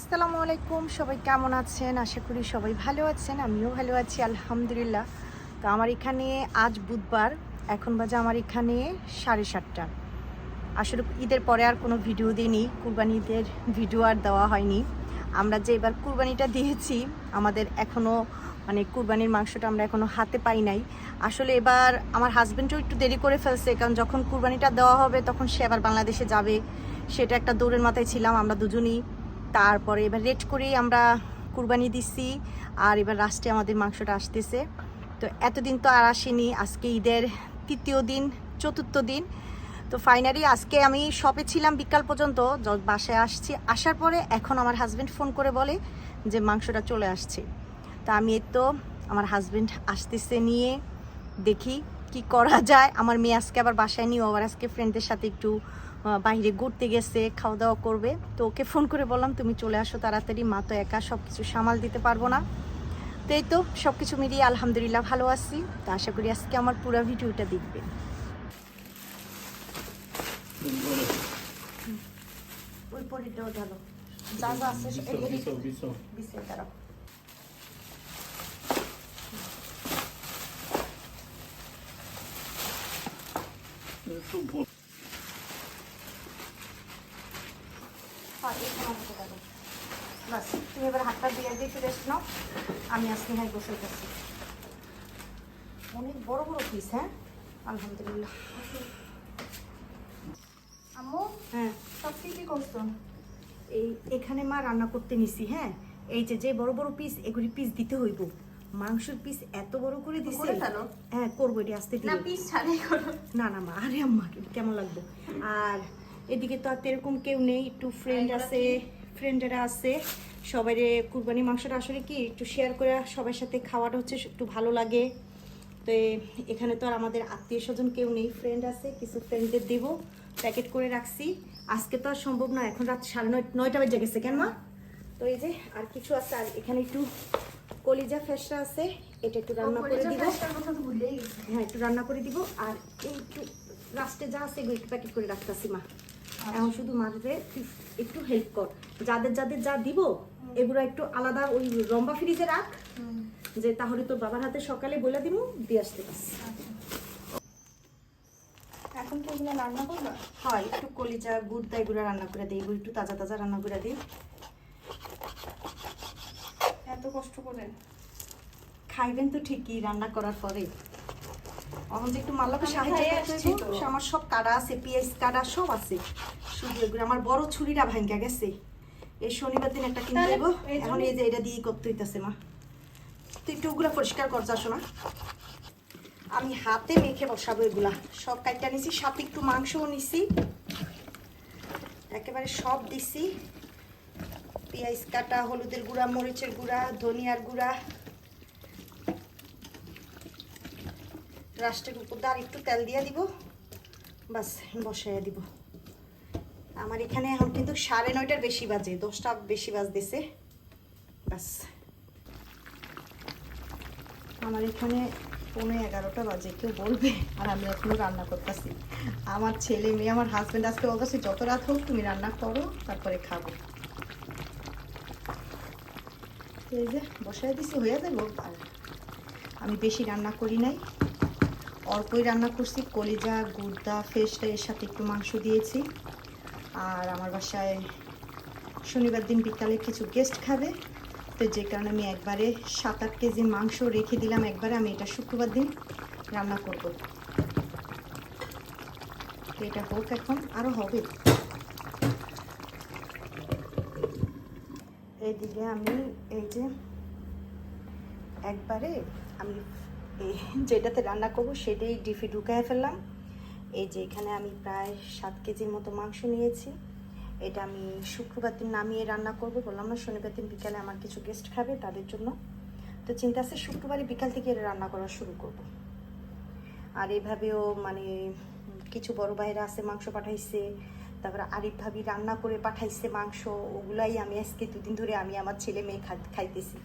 আসসালামু আলাইকুম, সবাই কেমন আছেন? আশা করি সবাই ভালো আছেন, আমিও ভালো আছি, আলহামদুলিল্লাহ। তো আমার এখানে আজ বুধবার, এখন বাজে আমার এখানে সাড়ে সাতটা। আসলে ঈদের পরে আর কোনো ভিডিও দিইনি, কুরবানি ঈদের ভিডিও আর দেওয়া হয়নি। আমরা যে এবার কুরবানিটা দিয়েছি, আমাদের এখনও মানে কুরবানির মাংসটা আমরা এখনও হাতে পাই নাই। আসলে এবার আমার হাজব্যান্ডও একটু দেরি করে ফেলছে, কারণ যখন কুরবানিটা দেওয়া হবে, তখন সে আবার বাংলাদেশে যাবে। সেটা একটা দৌড়ের মাথায় ছিলাম, আমরা দুজনই। তারপরে এবার রেট করেই আমরা কুরবানি দিচ্ছি, আর এবার লাস্টে আমাদের মাংসটা আসতেছে। তো এতদিন তো আর আসেনি, আজকে ঈদের তৃতীয় দিন, চতুর্থ দিন। তো ফাইনালি আজকে আমি শপে ছিলাম বিকাল পর্যন্ত বাসায় আসছি। আসার পরে এখন আমার হাজব্যান্ড ফোন করে বলে যে মাংসটা চলে আসছে। তা আমি এই তো আমার হাজব্যান্ড আসতেছে নিয়ে দেখি কি করা যায়। আমার মেয়ে আজকে আবার বাসায় নিয়ে আবার আজকে ফ্রেন্ডদের সাথে একটু বাইরে ঘুরতে গেছে খাওয়া দাওয়া করবে। তো ওকে ফোন করে বললাম তুমি চলে আসো তাড়াতাড়ি মা তো একা সব কিছু সামাল দিতে পারব না। তো এই তো সব কিছু মিলিয়ে আলহামদুলিল্লাহ ভালো আছি। তো আশা করি আজকে আমার পুরো ভিডিওটা দেখবে ওই পরিটাও যা যা আছে তুমি এবার হাতটা দিয়ে দিয়ে আমি হ্যাঁ অনেক বড় বড় পিস হ্যাঁ আলহামদুলিল্লাহ আম্মু হ্যাঁ সব এই এখানে মা রান্না করতে নিছি হ্যাঁ এই যে যে বড় বড় পিস এগুলি পিস দিতে হইব মাংসের পিস এত বড় করে দিছে হ্যাঁ করব এটি আসতে পিস করো না না মা আরে আম্মা কেমন লাগবে আর এদিকে তো আর এরকম কেউ নেই একটু ফ্রেন্ড আছে ফ্রেন্ডেরা আছে। সবাই কুরবানি মাংসটা আসলে কি একটু শেয়ার করে সবার সাথে খাওয়াটা হচ্ছে একটু ভালো লাগে। তো এখানে তো আর আমাদের আত্মীয় স্বজন কেউ নেই ফ্রেন্ড আছে কিছু ফ্রেন্ডদের দেব প্যাকেট করে রাখছি। আজকে তো আর সম্ভব না এখন রাত সাড়ে নয় নয়টা বেজে গেছে কেন মা? তো এই যে আর কিছু আছে আর এখানে একটু কলিজা ফেসটা আছে এটা একটু রান্না করে দিব। হ্যাঁ একটু রান্না করে দিব আর এই একটু লাস্টে যা আছে এগুলো একটু প্যাকেট করে রাখতেছি মা। এখন শুধু মাঝে একটু হেল্প কর। যাদের যাদের যা দিব এগুলো একটু আলাদা ওই লম্বা ফ্রিজে রাখ যে তাহলে তোর বাবার হাতে সকালে বলে দিব দিয়ে আসতে পারছি। এখন কি এগুলো রান্না করবা? হয় একটু কলিজা এগুলো রান্না করে দিই এগুলো একটু তাজা তাজা রান্না করে দিই এত কষ্ট করে? খাইবেন তো ঠিকই রান্না করার পরে। এখন যে একটু মাল্লাকে সাহায্য করতে আমার সব কাটা আছে পেঁয়াজ কাটা সব আছে। আমার বড় ছুরিটা ভাঙ্গা গেছে। এই শনিবার দিন একটা কিনতে দেবো এখন এই যে এটা দিয়ে করতে হইতেছে মা। তুই একটু ওগুলো পরিষ্কার কর যাসো না আমি হাতে মেখে বসাবো এগুলা। সব কাটটা নিছি সাথে একটু মাংসও নিছি। একেবারে সব দিছি। পেঁয়াজ কাটা হলুদের গুঁড়া মরিচের গুঁড়া ধনিয়ার গুঁড়া। রাষ্ট্রের উপর আর একটু তেল দিয়ে দিব। বাস বসাইয়া দিব। আমার এখানে এখন কিন্তু সাড়ে নয়টার বেশি বাজে, দশটা বেশি বাজতেছে। বাস আমার এখানে পৌনে এগারোটা বাজে, কেউ বলবে, আর আমি এখনও রান্না করতেছি। আমার ছেলে, মেয়ে, আমার হাজব্যান্ড আজকে বলতেছে, যত রাত হোক তুমি রান্না করো, তারপরে খাব। এই যে বসাই দিছি, হয়ে যাব, আর আমি বেশি রান্না করি নাই। অল্পই রান্না করছি, কলিজা গুড়দা ফেসটা, এর সাথে একটু মাংস দিয়েছি। আর আমার বাসায় শনিবার দিন বিকালে কিছু গেস্ট খাবে। তো যে কারণে আমি একবারে সাত আট কেজি মাংস রেখে দিলাম, একবারে আমি এটা শুক্রবার দিন রান্না করব। এটা হোক এখন আরও হবে। এইদিকে আমি এই যে একবারে আমি যেটাতে রান্না করব, সেটাই ডিফে ঢুকায় ফেললাম। এই যে এখানে আমি প্রায় সাত কেজির মতো মাংস নিয়েছি। এটা আমি শুক্রবার দিন নামিয়ে রান্না করব। বললাম না, শনিবার দিন বিকালে আমার কিছু গেস্ট খাবে তাদের জন্য। তো চিন্তা আছে শুক্রবারে বিকাল থেকে এটা রান্না করা শুরু করব। আর এভাবেও মানে কিছু বড় ভাইরা আছে, মাংস পাঠাইছে তারপরে আরিফ ভাবি রান্না করে পাঠাইছে মাংস, ওগুলাই আমি আজকে দুদিন ধরে আমি আমার ছেলে মেয়ে খাইতেছি।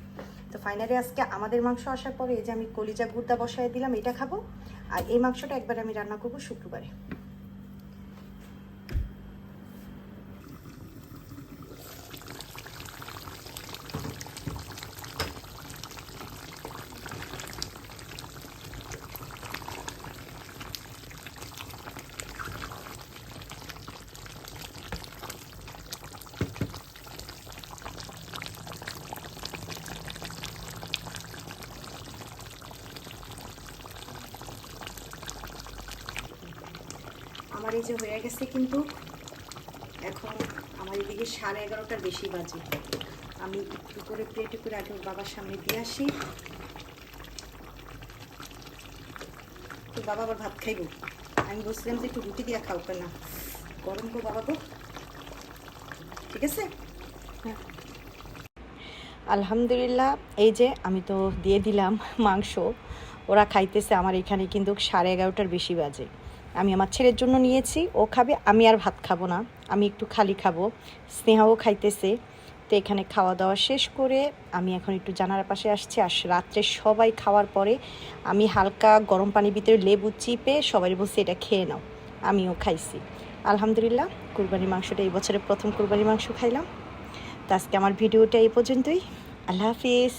তো ফাইনালি আজকে আমাদের মাংস আসার পরে এই যে আমি কলিজা গুড়দা বসায় দিলাম, এটা খাব। আর এই মাংসটা একবার আমি রান্না করব শুক্রবারে। এই যে হয়ে গেছে কিন্তু এখন আমার এদিকে সাড়ে এগারোটার বেশি বাজে। আমি একটু করে প্লেটে করে আগে বাবার সামনে দিয়ে আসি। তো বাবা আবার ভাত খাইব। আমি বলছিলাম যে একটু রুটি দিয়ে খাও না। গরম গো বাবা গো। ঠিক আছে? হ্যাঁ। আলহামদুলিল্লাহ এই যে আমি তো দিয়ে দিলাম মাংস। ওরা খাইতেছে আমার এখানে কিন্তু সাড়ে এগারোটার বেশি বাজে। আমি আমার ছেলের জন্য নিয়েছি, ও খাবে, আমি আর ভাত খাব না। আমি একটু খালি খাব। স্নেহাও খাইতেছে। তো এখানে খাওয়া দাওয়া শেষ করে আমি এখন একটু জানার পাশে আসছি। আর রাত্রে সবাই খাওয়ার পরে আমি হালকা গরম পানির ভিতরে লেবু চিপে সবাই বলছি, এটা খেয়ে নাও। আমিও খাইছি। আলহামদুলিল্লাহ, কুরবানির মাংসটা এই বছরের প্রথম কুরবানির মাংস খাইলাম। তো আজকে আমার ভিডিওটা এই পর্যন্তই। আল্লাহ হাফিজ।